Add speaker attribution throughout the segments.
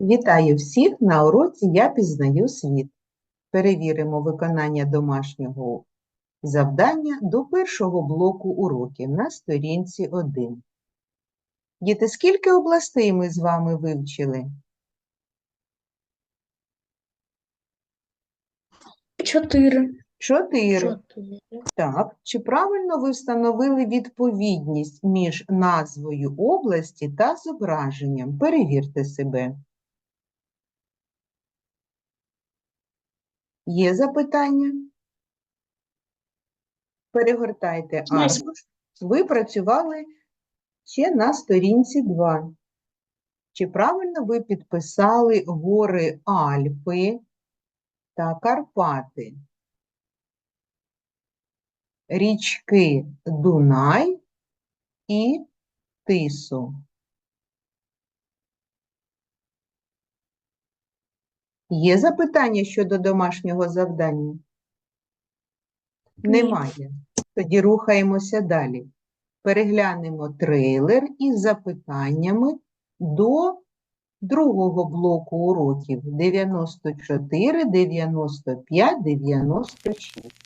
Speaker 1: Вітаю всіх на уроці Я пізнаю світ. Перевіримо виконання домашнього завдання до першого блоку уроків на сторінці 1. Діти, скільки областей ми з вами вивчили?
Speaker 2: Чотири.
Speaker 1: Чотири.
Speaker 2: Чотири.
Speaker 1: Так, чи правильно ви встановили відповідність між назвою області та зображенням? Перевірте себе. Є запитання? Перегортайте аркуш. Ви працювали ще на сторінці 2. Чи правильно ви підписали гори Альпи та Карпати? Річки Дунай і Тису. Є запитання щодо домашнього завдання? Немає. Тоді рухаємося далі. Переглянемо трейлер із запитаннями до другого блоку уроків 94, 95, 96.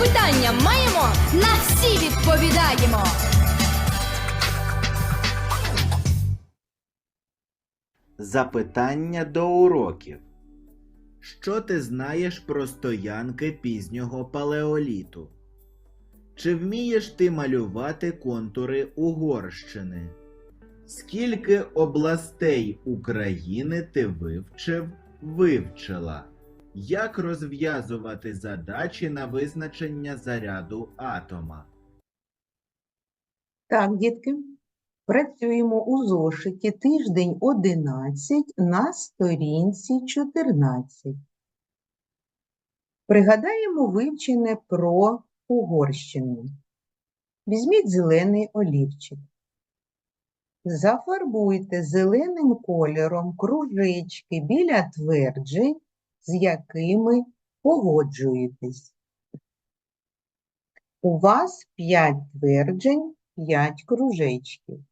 Speaker 3: Запитання маємо, на всі відповідаємо.
Speaker 4: Запитання до уроків. Що ти знаєш про стоянки пізнього палеоліту? Чи вмієш ти малювати контури Угорщини? Скільки областей України ти вивчив, вивчила? Як розв'язувати задачі на визначення заряду атома?
Speaker 1: Так, дітки, працюємо у зошиті тиждень 11 на сторінці 14. Пригадаємо вивчене про Угорщину. Візьміть зелений олівчик. Зафарбуйте зеленим кольором кружечки біля тверджень, з якими погоджуєтесь. У вас 5 тверджень, 5 кружечків.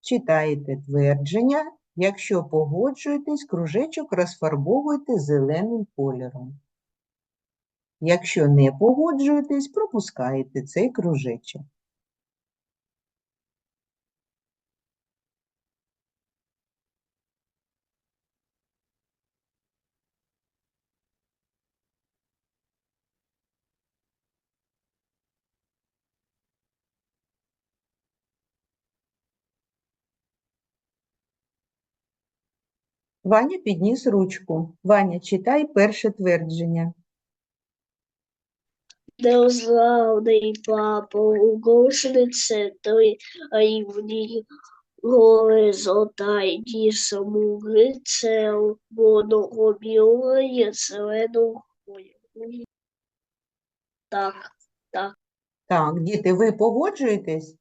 Speaker 1: Читаєте твердження. Якщо погоджуєтесь, кружечок розфарбовуйте зеленим кольором. Якщо не погоджуєтесь, пропускаєте цей кружечок. Ваня підніс ручку. Ваня, читай перше твердження.
Speaker 2: Державний прапор Угорщини це три рівні горизонтальні смуги червоного білого і зеленого кольору. Так,
Speaker 1: Так, діти, ви погоджуєтесь?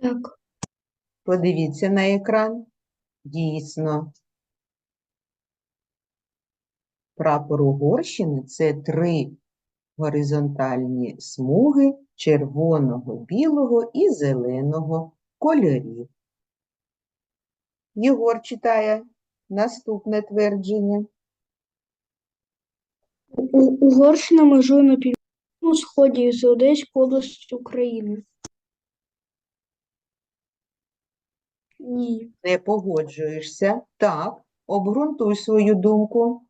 Speaker 2: так.
Speaker 1: Подивіться на екран. Дійсно. Прапор Угорщини – це три горизонтальні смуги червоного, білого і зеленого кольорів. Єгор читає наступне твердження.
Speaker 2: Угорщина межує на північному сході з Одеською областю України. Ні.
Speaker 1: Не погоджуєшся. Так, обґрунтуй свою думку.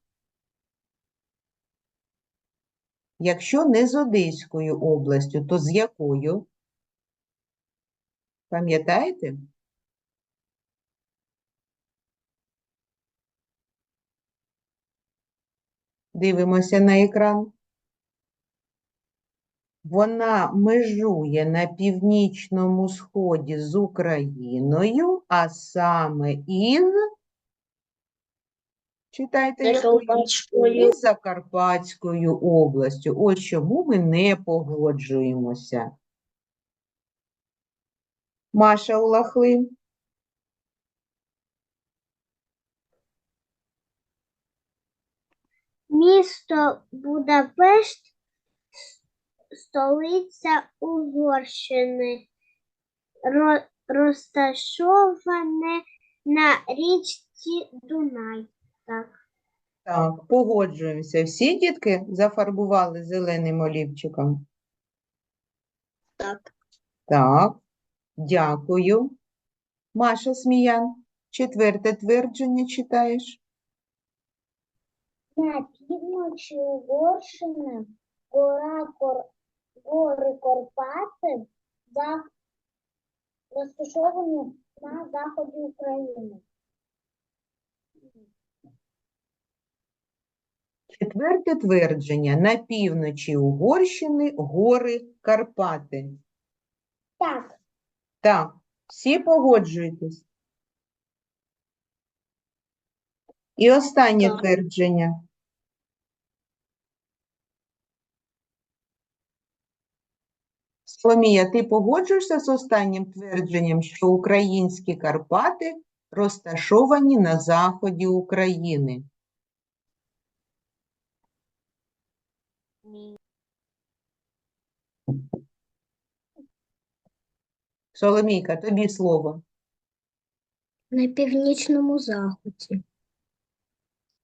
Speaker 1: Якщо не з Одеською областю, то з якою? Пам'ятаєте? Дивимося на екран. Вона межує на північному сході з Україною, а саме із. Читайте.
Speaker 2: Закарпатською.
Speaker 1: із Закарпатською областю. Ось чому ми не погоджуємося. Маша Улахлин.
Speaker 5: Місто Будапешт столиця Угорщини, розташоване на річці Дунай. Так.
Speaker 1: Так, погоджуємося. Всі дітки зафарбували зеленим олівчиком?
Speaker 2: Так.
Speaker 1: Так, дякую. Маша Сміян, четверте твердження читаєш?
Speaker 5: На півночі Угорщини гора Кор... гори Карпати за... розташовані на заході України.
Speaker 1: Четверте твердження. На півночі Угорщини гори Карпати.
Speaker 5: Так.
Speaker 1: Так, всі погоджуєтесь. І останнє
Speaker 2: Так.
Speaker 1: твердження. Соломія, ти погоджуєшся з останнім твердженням, що українські Карпати розташовані на заході України? Соломійка, тобі слово.
Speaker 2: На північному заході.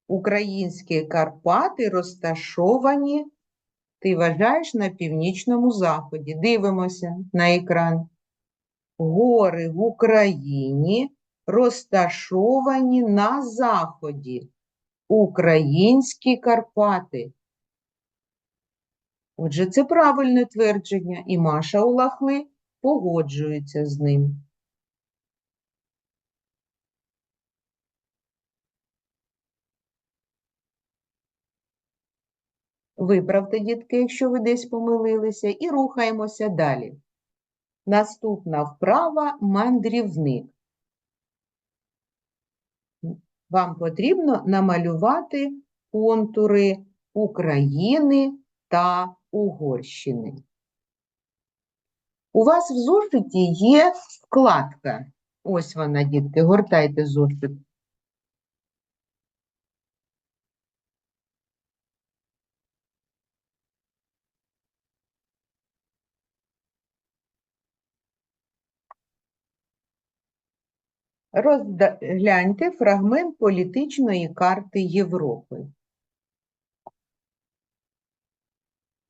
Speaker 1: Українські Карпати розташовані, ти вважаєш, на північному заході. Дивимося на екран. Гори в Україні розташовані на заході. Українські Карпати. Отже, це правильне твердження, і Маша Улахли погоджується з ним. Виправте, дітки, якщо ви десь помилилися, і рухаємося далі. Наступна вправа – мандрівник. Вам потрібно намалювати контури України та Угорщини. У вас в зошиті є вкладка. Ось вона, дітки, гортайте зошит. Розгляньте фрагмент політичної карти Європи.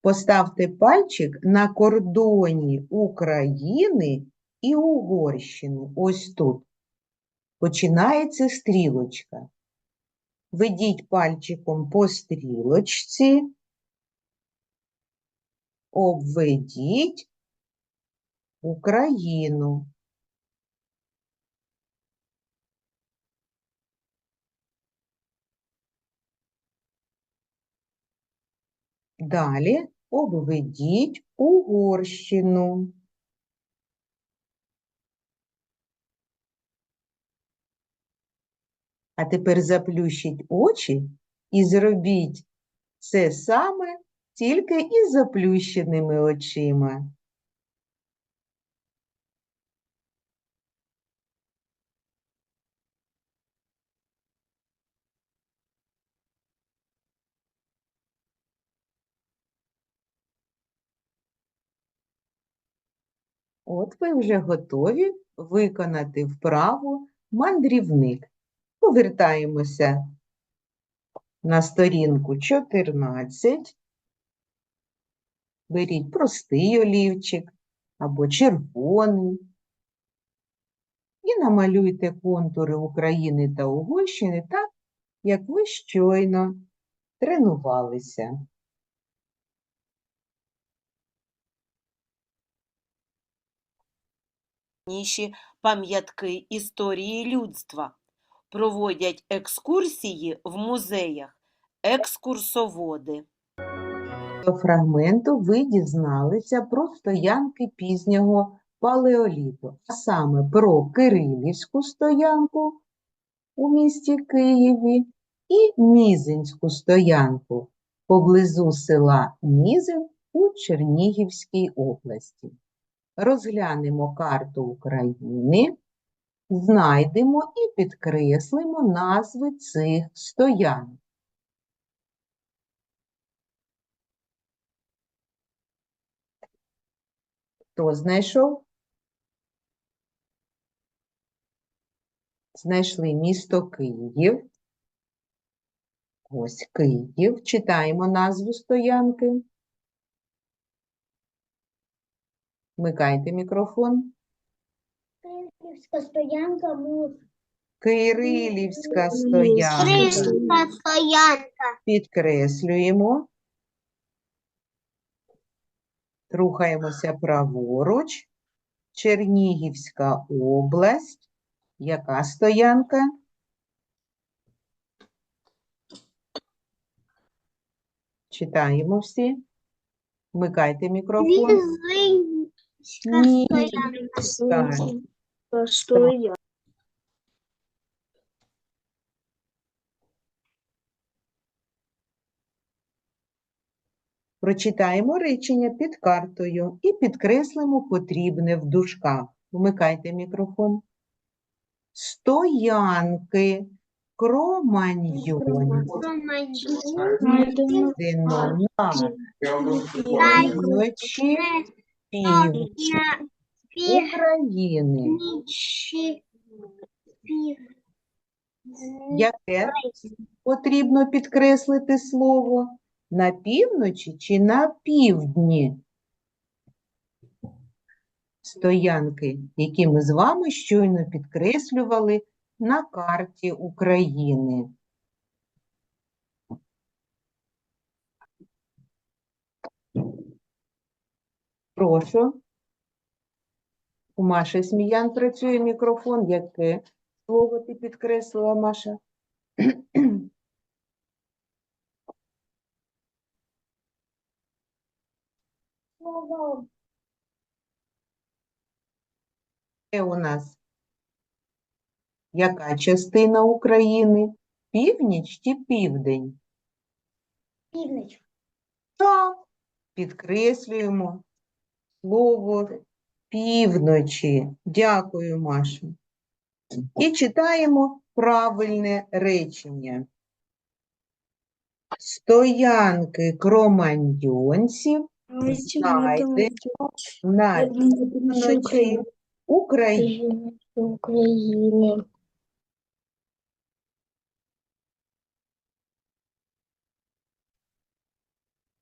Speaker 1: Поставте пальчик на кордоні України і Угорщини. Ось тут. Починається стрілочка. Ведіть пальчиком по стрілочці, обведіть Україну. Далі обведіть Угорщину. А тепер заплющіть очі і зробіть це саме тільки із заплющеними очима. От ви вже готові виконати вправу мандрівник. Повертаємося на сторінку 14. Беріть простий олівчик або червоний. І намалюйте контури України та Угорщини так, як ви щойно тренувалися.
Speaker 6: Найдавніші пам'ятки історії людства, проводять екскурсії в музеях, екскурсоводи.
Speaker 1: До фрагменту ви дізналися про стоянки пізнього палеоліту, а саме про Кирилівську стоянку у місті Києві і Мізинську стоянку поблизу села Мізин у Чернігівській області. Розглянемо карту України, знайдемо і підкреслимо назви цих стоянок. Хто знайшов? Знайшли місто Київ. Ось Київ. Читаємо назву стоянки. Вмикайте мікрофон.
Speaker 5: Київська стоянка му
Speaker 1: Кирилівська стоянка.
Speaker 5: стоянка.
Speaker 1: Підкреслюємо. Рухаємося праворуч. Чернігівська область. Яка стоянка? Читаємо всі. Вмикайте мікрофон. Так.
Speaker 2: Стоянка.
Speaker 1: Прочитаємо речення під картою і підкреслимо потрібне в дужках. Вмикайте мікрофон. Стоянки, кроманьйонів, Дено на півночі, півдні України. Яке потрібно підкреслити слово? На півночі чи на півдні? Стоянки, які ми з вами щойно підкреслювали на карті України. Прошу. У Маші Сміян працює мікрофон. Яке слово ти підкреслила, Маша?
Speaker 5: Слово
Speaker 1: Це у нас яка частина України? Північ чи південь?
Speaker 5: північ.
Speaker 1: Так, підкреслюємо слово півночі. Дякую, Маша. І читаємо правильне речення. Стоянки кроманьйонців знайде на півночі України.
Speaker 2: України.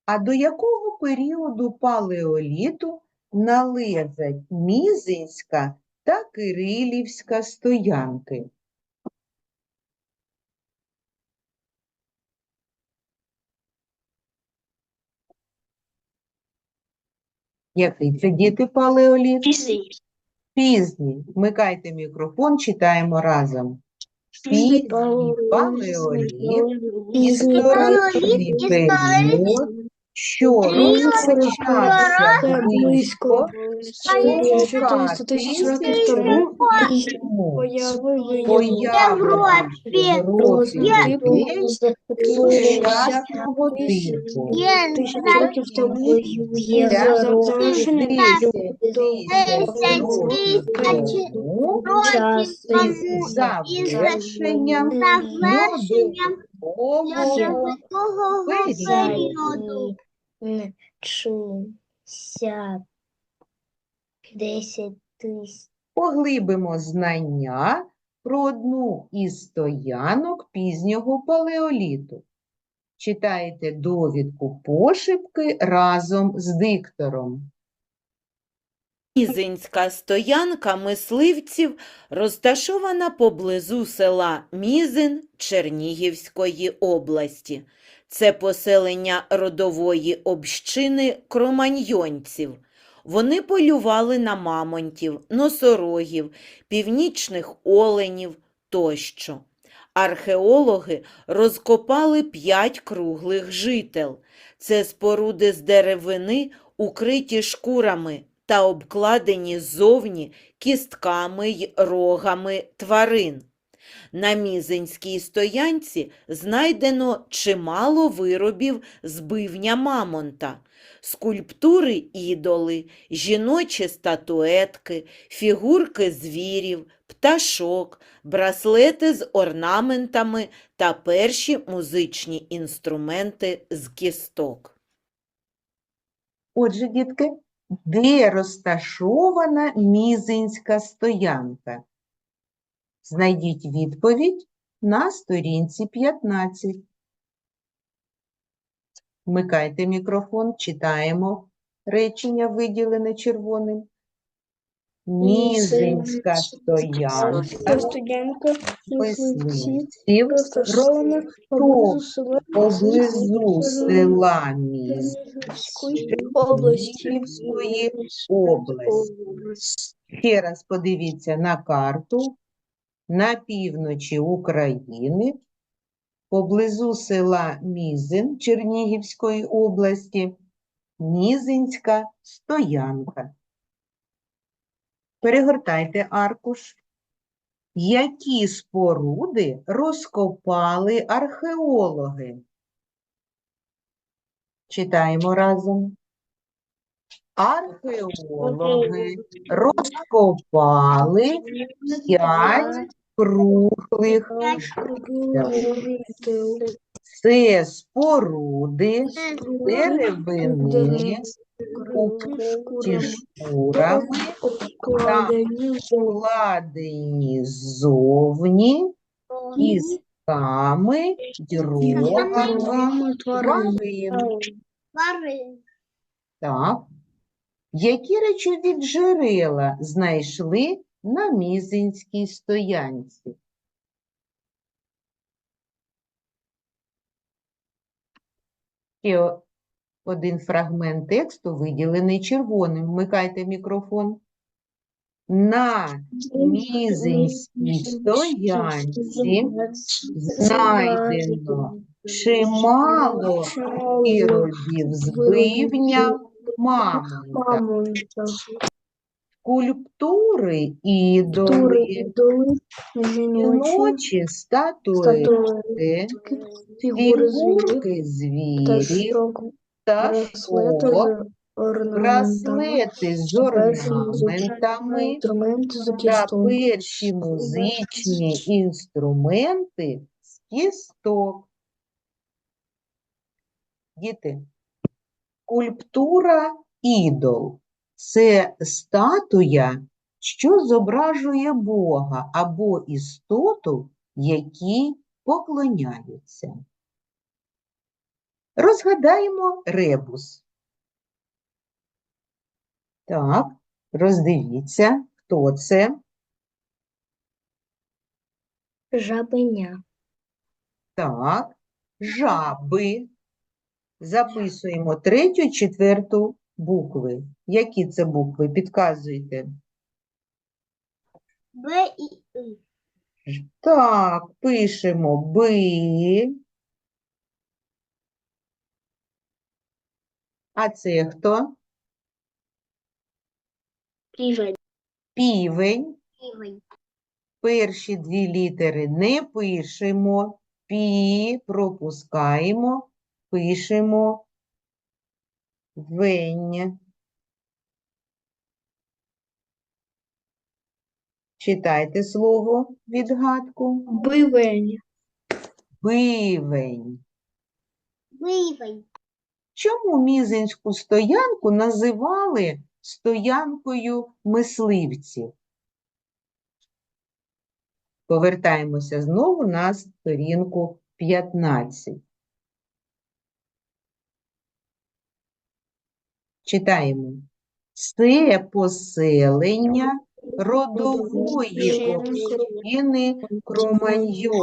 Speaker 1: А до якого періоду палеоліту належать Мізинська та Кирилівська стоянки? Який це діти палеоліт? Пізній. Вмикайте мікрофон, читаємо разом. Пізній палеоліт історичний період, що? Розпочався близько 40 тисяч років тому
Speaker 2: Появи
Speaker 1: появи
Speaker 5: Європі.
Speaker 1: людей сучасного типу.
Speaker 2: тисяч років тому
Speaker 1: Для
Speaker 2: завершений
Speaker 1: 10
Speaker 5: Десять
Speaker 1: тисяч тому із завершенням
Speaker 5: Завершенням
Speaker 1: періоду.
Speaker 2: Шістдесят десять тисяч.
Speaker 1: Поглибимо знання про одну із стоянок пізнього палеоліту. Читайте довідку пошепки разом з диктором.
Speaker 6: Мізинська стоянка мисливців розташована поблизу села Мізин Чернігівської області. Це поселення родової общини кроманьйонців. Вони полювали на мамонтів, носорогів, північних оленів тощо. Археологи розкопали п'ять круглих жител. Це споруди з деревини, укриті шкурами та обкладені ззовні кістками й рогами тварин. На Мізинській стоянці знайдено чимало виробів з бивня мамонта, скульптури ідоли, жіночі статуетки, фігурки звірів, пташок, браслети з орнаментами та перші музичні інструменти з кісток.
Speaker 1: Отже, дітки, де розташована Мізинська стоянка? Знайдіть відповідь на сторінці 15. Вмикайте мікрофон, читаємо речення, виділене червоним. Мізинська стоянка.
Speaker 2: Студентка мисливців розташована поблизу села
Speaker 1: села
Speaker 2: області.
Speaker 1: Ще раз подивіться на карту. На півночі України, поблизу села Мізин Чернігівської області, Мізинська стоянка. Перегортайте аркуш. Які споруди розкопали археологи? Читаємо разом. Археологи розкопали п'ять круглих це споруди деревини, укриті шкурами, складені ззовні кістками
Speaker 2: тварин.
Speaker 1: Тварин. Так. Які речові джерела знайшли на Мізинській стоянці? Ще один фрагмент тексту виділений червоним. Вмикайте мікрофон. На Мізинській стоянці знайдено чимало виробів з бивня Мамонта, скульптури
Speaker 2: тури,
Speaker 1: ідоли,
Speaker 2: ідоли, жіночі,
Speaker 1: статуетки, фігурки звірів,
Speaker 2: з орнаментами,
Speaker 1: браслети з орнаментами та перші музичні інструменти з кісток. Діти, скульптура ідол це статуя, що зображує Бога або істоту, якій поклоняються. Розгадаємо ребус. Так, роздивіться, хто це.
Speaker 2: Жабеня.
Speaker 1: Так, жаби. Записуємо третю четверту букви. Які це букви? Підказуйте.
Speaker 5: Б і І.
Speaker 1: Так, пишемо Б. А це хто?
Speaker 2: Півень.
Speaker 1: Півень.
Speaker 5: Півень.
Speaker 1: Перші дві літери не пишемо. Пі пропускаємо, пишемо вень. Читайте слово відгадку.
Speaker 2: Бивень.
Speaker 1: Бивень.
Speaker 5: Вивень.
Speaker 1: Чому Мізинську стоянку називали стоянкою мисливців? Повертаємося знову на сторінку 15. Читаємо. Це поселення родової общини кроманьйонців.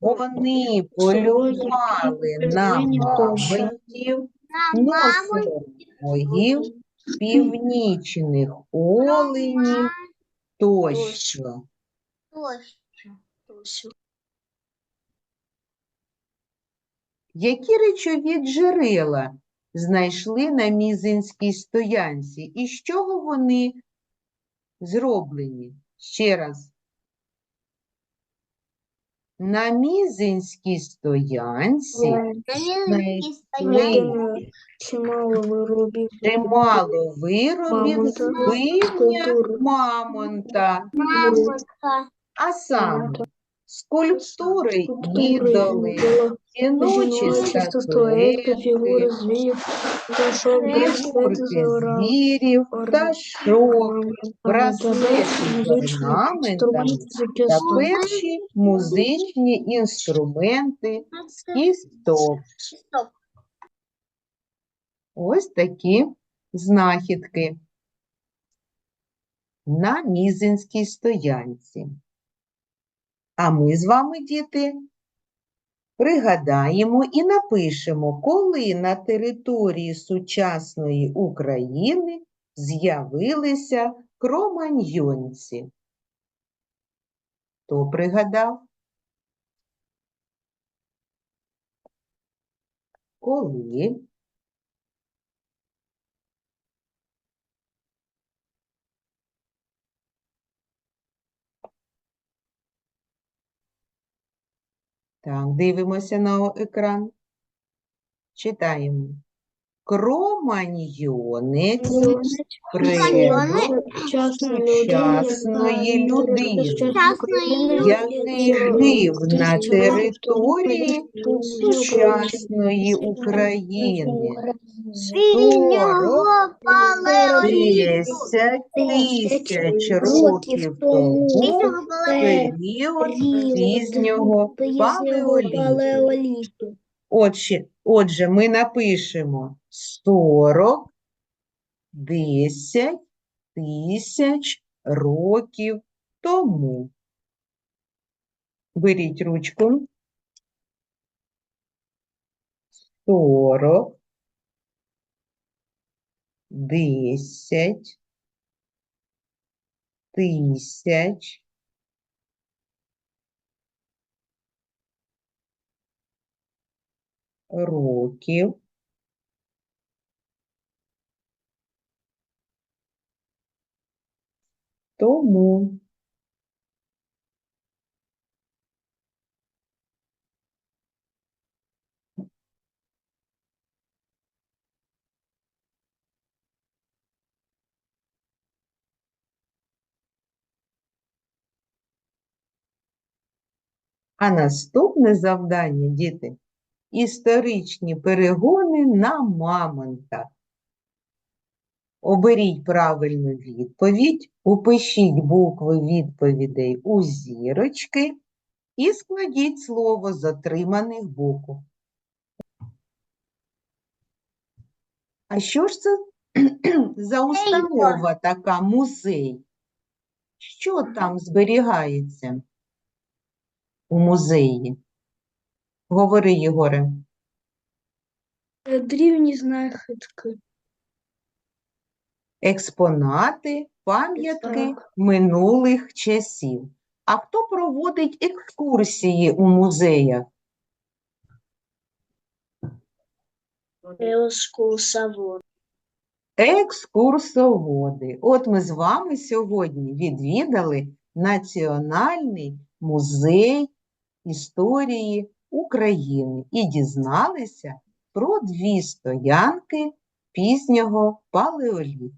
Speaker 1: Вони полювали на мамонтів,
Speaker 5: На
Speaker 1: на північних оленів тощо. Які речові джерела знайшли на Мізинській стоянці? І з чого вони зроблені? Ще раз. На Мізинській стоянці знайшли
Speaker 2: Чимало виробів.
Speaker 1: чимало виробів з
Speaker 2: Мамонта,
Speaker 1: мамонта,
Speaker 5: Мамонта.
Speaker 1: а саме скульптури ідоли, жіночі
Speaker 2: статуетки, фігури звірів,
Speaker 1: звірів, пташок, браслети з орнаментами та перші музичні інструменти і стоп.
Speaker 5: Стоп.
Speaker 1: Ось такі знахідки на Мізинській стоянці. А ми з вами, діти, пригадаємо і напишемо, коли на території сучасної України з'явилися кроманьйонці. Хто пригадав? Коли? Так, дивимося на екран. Читаємо. Кроманьйонець сучасної людини, який жив на території сучасної України.
Speaker 5: Палеоліту.
Speaker 1: 10 тисяч років тому період пізнього палеоліту. Отже, отже, ми напишемо 40, 10 тисяч років тому. Беріть ручку. 40, 10 тисяч років тому. А наступне завдання, діти, історичні перегони на мамонтах. Оберіть правильну відповідь, упишіть букви відповідей у зірочки і складіть слово з отриманих букв. А що ж це за установа така музей? Що там зберігається у музеї? Говори, Єгоре.
Speaker 2: Дрівні знахідки.
Speaker 1: Експонати, пам'ятки минулих часів. А хто проводить екскурсії у музеях?
Speaker 2: Екскурсовод.
Speaker 1: Екскурсоводи. От ми з вами сьогодні відвідали Національний музей історії України і дізналися про дві стоянки пізнього палеоліту.